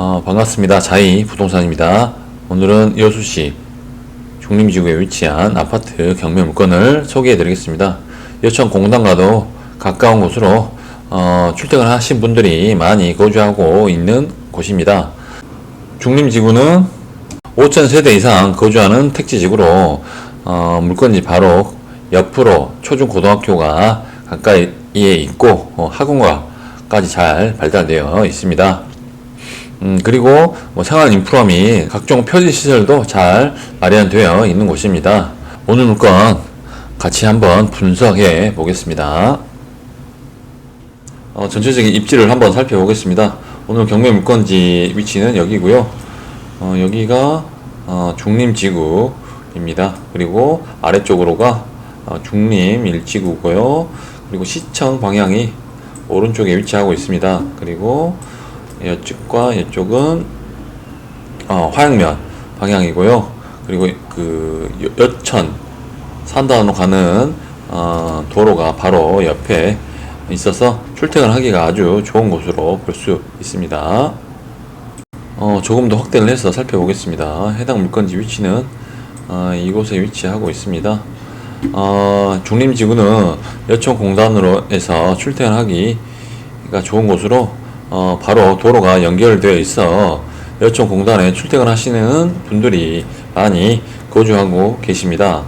어, 반갑습니다. 자이 부동산입니다. 오늘은 여수시 중림지구에 위치한 아파트 경매 물건을 소개해 드리겠습니다. 여천 공단과도 가까운 곳으로 어, 출퇴근 하신 분들이 많이 거주하고 있는 곳입니다. 중림지구는 5천 세대 이상 거주하는 택지지구로 어, 물건지 바로 옆으로 초중고등학교가 가까이에 있고 어, 학원과까지 잘 발달되어 있습니다. 음, 그리고 뭐 생활 인프라 및 각종 표지 시설도 잘 마련되어 있는 곳입니다. 오늘 물건 같이 한번 분석해 보겠습니다. 어, 전체적인 입지를 한번 살펴보겠습니다. 오늘 경매 물건지 위치는 여기고요. 어, 여기가 어, 중림지구입니다. 그리고 아래쪽으로가 어, 중림 일지구고요. 그리고 시청 방향이 오른쪽에 위치하고 있습니다. 그리고 이쪽과 이쪽은 어, 화양면 방향이고요. 그리고 그 여- 여천 산단으로 가는 어, 도로가 바로 옆에 있어서 출퇴근 하기가 아주 좋은 곳으로 볼 수 있습니다. 어, 조금 더 확대를 해서 살펴보겠습니다. 해당 물건지 위치는 어, 이곳에 위치하고 있습니다. 어, 중림지구는 여천공단으로 해서 출퇴근하기가 좋은 곳으로 어, 바로 도로가 연결되어 있어 여천공단에 출퇴근하시는 분들이 많이 거주하고 계십니다.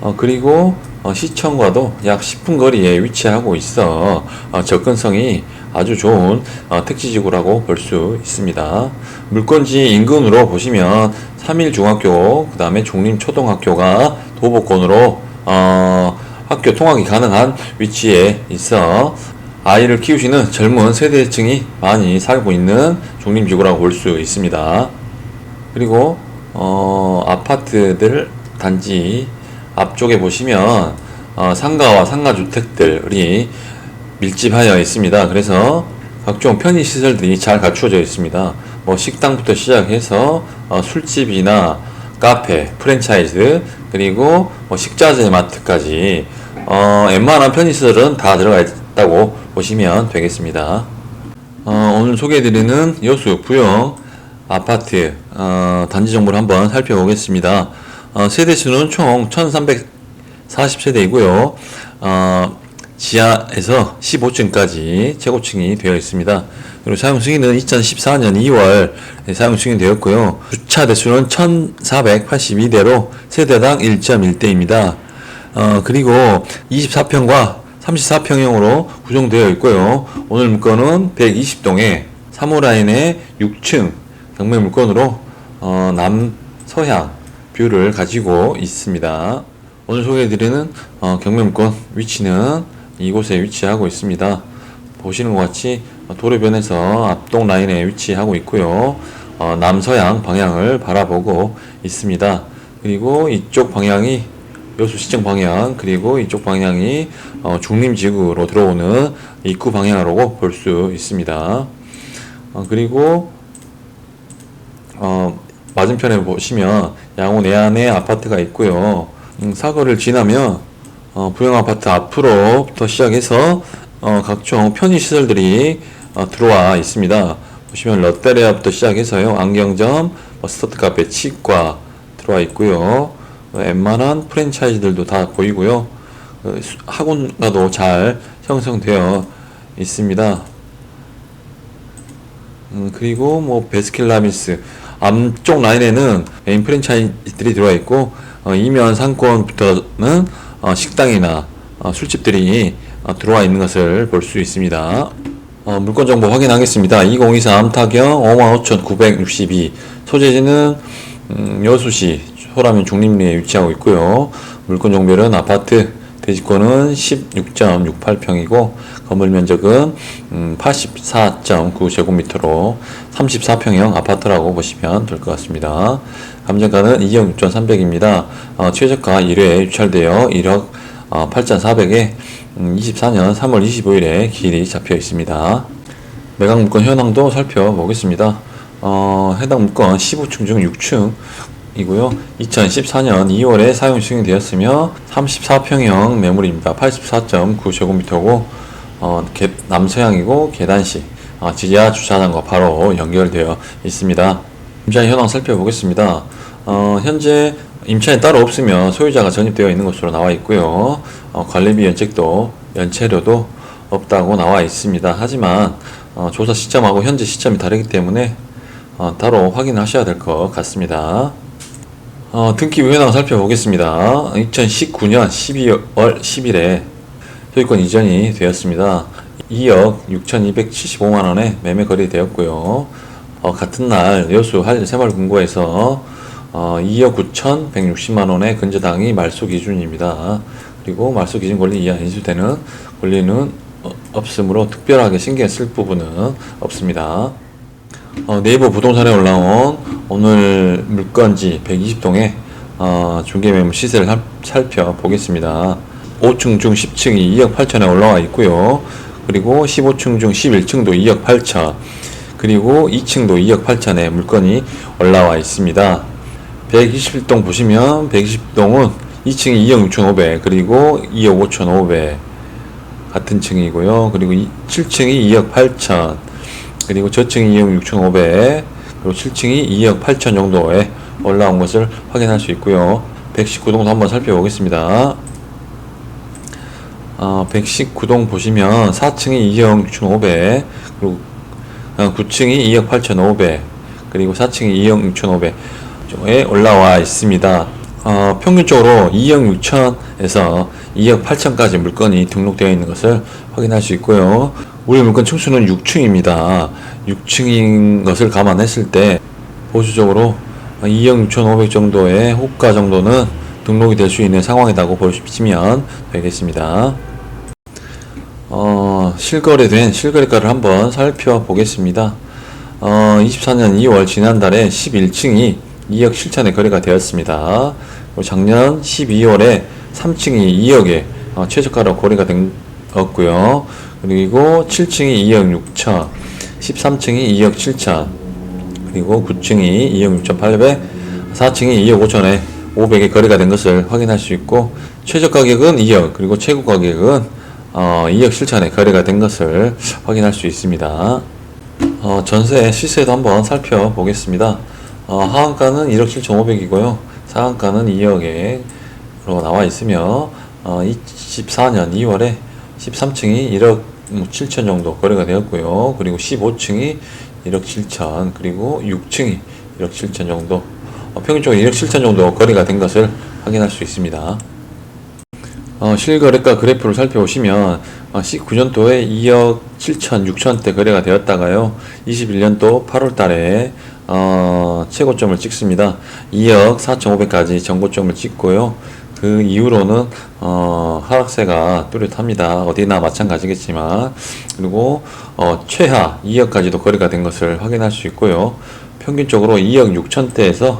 어, 그리고 어, 시청과도 약 10분 거리에 위치하고 있어 어, 접근성이 아주 좋은 어, 택지지구라고 볼 수 있습니다. 물건지 인근으로 보시면 3일중학교, 그 다음에 중림초등학교가 도보권으로 어, 학교 통학이 가능한 위치에 있어 아이를 키우시는 젊은 세대층이 많이 살고 있는 중림지구라고 볼 수 있습니다. 그리고 어, 아파트들 단지 앞쪽에 보시면 어, 상가와 상가 주택들이 밀집하여 있습니다. 그래서 각종 편의 시설들이 잘 갖추어져 있습니다. 뭐 식당부터 시작해서 어, 술집이나 카페, 프랜차이즈 그리고 뭐 식자재 마트까지 어, 웬만한 편의 시설은 다 들어가 있다고 보시면 되겠습니다. 어, 오늘 소개해드리는 여수 부영 아파트 어, 단지 정보를 한번 살펴보겠습니다. 어, 세대 수는 총 1340세대이고요. 어, 지하에서 15층까지 최고층이 되어 있습니다. 그리고 사용 승인은 2014년 2월 사용 승인되었고요. 주차 대수는 1482대로 세대당 1.1대입니다. 어, 그리고 24평과 34평형으로 구성되어 있고요. 오늘 물건은 120동에 3호 라인의 6층 경매 물건으로 어, 남서향 뷰를 가지고 있습니다. 오늘 소개해드리는 어, 경매 물건 위치는 이곳에 위치하고 있습니다. 보시는 것 같이 도로변에서 앞동 라인에 위치하고 있고요. 어, 남서향 방향을 바라보고 있습니다. 그리고 이쪽 방향이 여수 시청 방향 그리고 이쪽 방향이 어, 중림지구로 들어오는 입구 방향으로 볼 수 있습니다. 어, 그리고 어, 맞은편에 보시면 양호 내안에 아파트가 있고요. 음, 사거리를 지나면 어, 부영 아파트 앞으로부터 시작해서 어, 각종 편의 시설들이 어, 들어와 있습니다. 보시면 롯데리아부터 시작해서요 안경점, 뭐 스터트 카페, 치과 들어와 있고요. 어, 웬만한 프랜차이즈들도 다 보이고요. 어, 수- 학원가도 잘 형성되어 있습니다. 음, 그리고 뭐 베스킨라빈스 앞쪽 라인에는 메인 프랜차이즈들이 들어와 있고 어, 이면 상권부터는 어, 식당이나 어, 술집들이 어, 들어와 있는 것을 볼 수 있습니다. 어, 물건 정보 확인하겠습니다. 2023 타경 55,962 소재지는 음, 여수시 소라면 중림리에 위치하고 있고요. 물건 종별은 아파트 대지권은 16.68평이고 건물 면적은 음, 84.9제곱미터로 34평형 아파트라고 보시면 될 것 같습니다. 감정가는 2억 6,300입니다. 어, 최저가 1회에 유찰되어 1억 어, 8,400에 24년 3월 25일에 기일이 잡혀 있습니다. 매각 물건 현황도 살펴보겠습니다. 어, 해당 물건 15층 중 6층 이고요. 2014년 2월에 사용 승인되었으며 34평형 매물입니다. 84.9제곱미터고 어, 개- 남서향이고 계단식 아, 지하 주차장과 바로 연결되어 있습니다. 임차인 현황 살펴보겠습니다. 어, 현재 임차인 따로 없으며 소유자가 전입되어 있는 것으로 나와 있고요. 어, 관리비 연책도 연체료도 없다고 나와 있습니다. 하지만 어, 조사 시점하고 현재 시점이 다르기 때문에 어, 따로 확인하셔야 될 것 같습니다. 어, 등기부 현황 살펴보겠습니다. 2019년 12월 10일에 소유권 이전이 되었습니다. 2억 6,275만 원에 매매 거래되었고요. 어, 같은 날 여수 할 새마을금고에서 어, 2억 9,160만 원의 근저당이 말소 기준입니다. 그리고 말소 기준 권리 이하 인수되는 권리는 어, 없으므로 특별하게 신경 쓸 부분은 없습니다. 어, 네이버 부동산에 올라온 오늘 물건지 120동의 어, 중개 매물 시세를 살- 살펴보겠습니다. 5층 중 10층이 2억 8천에 올라와 있고요. 그리고 15층 중 11층도 2억 8천, 그리고 2층도 2억 8천에 물건이 올라와 있습니다. 121동 보시면 120동은 2층이 2억 6천5백 그리고 2억 5천 5백 같은 층이고요. 그리고 7층이 2억 8천, 그리고 저층이 2억 6천5백 그리고 7층이 2억 8천 정도에 올라온 것을 확인할 수 있고요. 119동도 한번 살펴보겠습니다. 어, 119동 보시면 4층이 2억 6천5백 그리고 어, 9층이 2억 8천5백 그리고 4층이 2억 6천5백에 올라와 있습니다. 어, 평균적으로 2억 6천에서 2억 8천까지 물건이 등록되어 있는 것을 확인할 수 있고요. 우리 물건 층수는 6층입니다. 6층인 것을 감안했을 때 보수적으로 2억 6천5백 정도의 호가 정도는 등록이 될 수 있는 상황이라고 보시면 되겠습니다. 어, 실거래된 실거래가를 한번 살펴보겠습니다. 어, 24년 2월 지난달에 11층이 2억 7천에 거래가 되었습니다. 작년 12월에 3층이 2억에 어, 최저가로 거래가 된 거고요. 그리고 7층이 2억 6천, 13층이 2억 7천, 그리고 9층이 2억 6,800, 4층이 2억 5천에 500에 거래가 된 것을 확인할 수 있고 최저 가격은 2억 그리고 최고 가격은 어, 2억 7천에 거래가 된 것을 확인할 수 있습니다. 어, 전세 시세도 한번 살펴보겠습니다. 어, 하한가는 1억 7,500이고요. 상한가는 2억에로 나와 있으며 어, 24년 2월에 13층이 1억 7천 정도 거래가 되었고요. 그리고 15층이 1억 7천 그리고 6층이 1억 7천 정도 어, 평균적으로 1억 7천 정도 거래가 된 것을 확인할 수 있습니다. 어, 실거래가 그래프를 살펴보시면 어, 19년도에 2억 7천, 6천대 거래가 되었다가요. 21년도 8월 달에 어, 최고점을 찍습니다. 2억 4,500까지 전고점을 찍고요. 그 이후로는 어, 하락세가 뚜렷합니다. 어디나 마찬가지겠지만 그리고 어, 최하 2억까지도 거래가 된 것을 확인할 수 있고요. 평균적으로 2억 6천대에서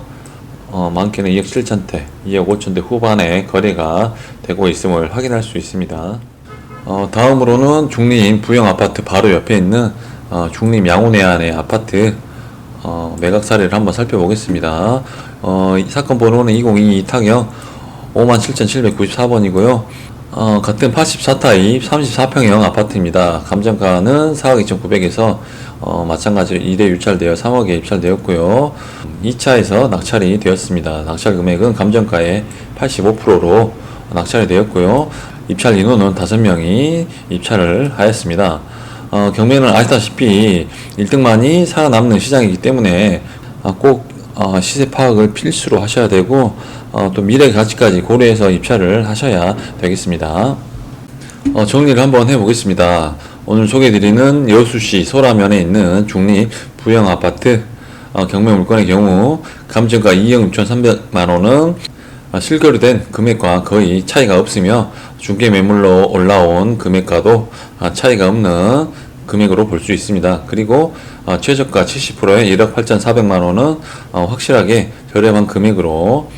어, 많게는 2억 7천대, 2억 5천대 후반에 거래가 되고 있음을 확인할 수 있습니다. 어, 다음으로는 중림 부영 아파트 바로 옆에 있는 어, 중림 양운해안의 아파트 어, 매각 사례를 한번 살펴보겠습니다. 어, 이 사건 번호는 2022 타경 57,794번이고요. 어, 같은 84타입 34평형 아파트입니다. 감정가는 4억 2,900에서 어, 마찬가지로 2대 유찰되어 3억에 입찰되었고요. 2차에서 낙찰이 되었습니다. 낙찰 금액은 감정가의 85%로 낙찰이 되었고요. 입찰 인원은 5명이 입찰을 하였습니다. 어, 경매는 아시다시피 1등만이 살아남는 시장이기 때문에 아, 꼭 어, 시세 파악을 필수로 하셔야 되고 어, 또 미래 가치까지 고려해서 입찰을 하셔야 되겠습니다. 어, 정리를 한번 해보겠습니다. 오늘 소개해드리는 여수시 소라면에 있는 중립 부영 아파트 어, 경매 물건의 경우 감정가 2억 6,300만 원은 어, 실거래 된 금액과 거의 차이가 없으며 중개 매물로 올라온 금액과도 아, 차이가 없는 금액으로 볼 수 있습니다. 그리고 어, 최저가 70%의 1억 8,400만 원은 어, 확실하게 저렴한 금액으로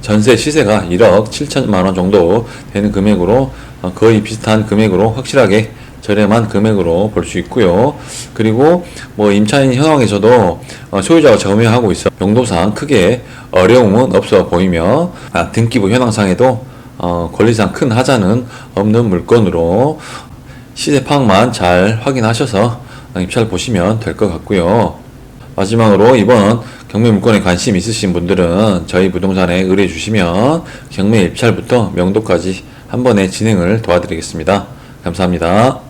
전세 시세가 1억 7천만 원 정도 되는 금액으로 어, 거의 비슷한 금액으로 확실하게 저렴한 금액으로 볼 수 있고요. 그리고 뭐 임차인 현황에서도 어, 소유자가 점유하고 있어 용도상 크게 어려움은 없어 보이며 아, 등기부 현황상에도 어, 권리상 큰 하자는 없는 물건으로 시세 파악만 잘 확인하셔서 입찰 보시면 될 것 같고요. 마지막으로 이번 경매 물건에 관심 있으신 분들은 저희 부동산에 의뢰 주시면 경매 입찰부터 명도까지 한 번에 진행을 도와드리겠습니다. 감사합니다.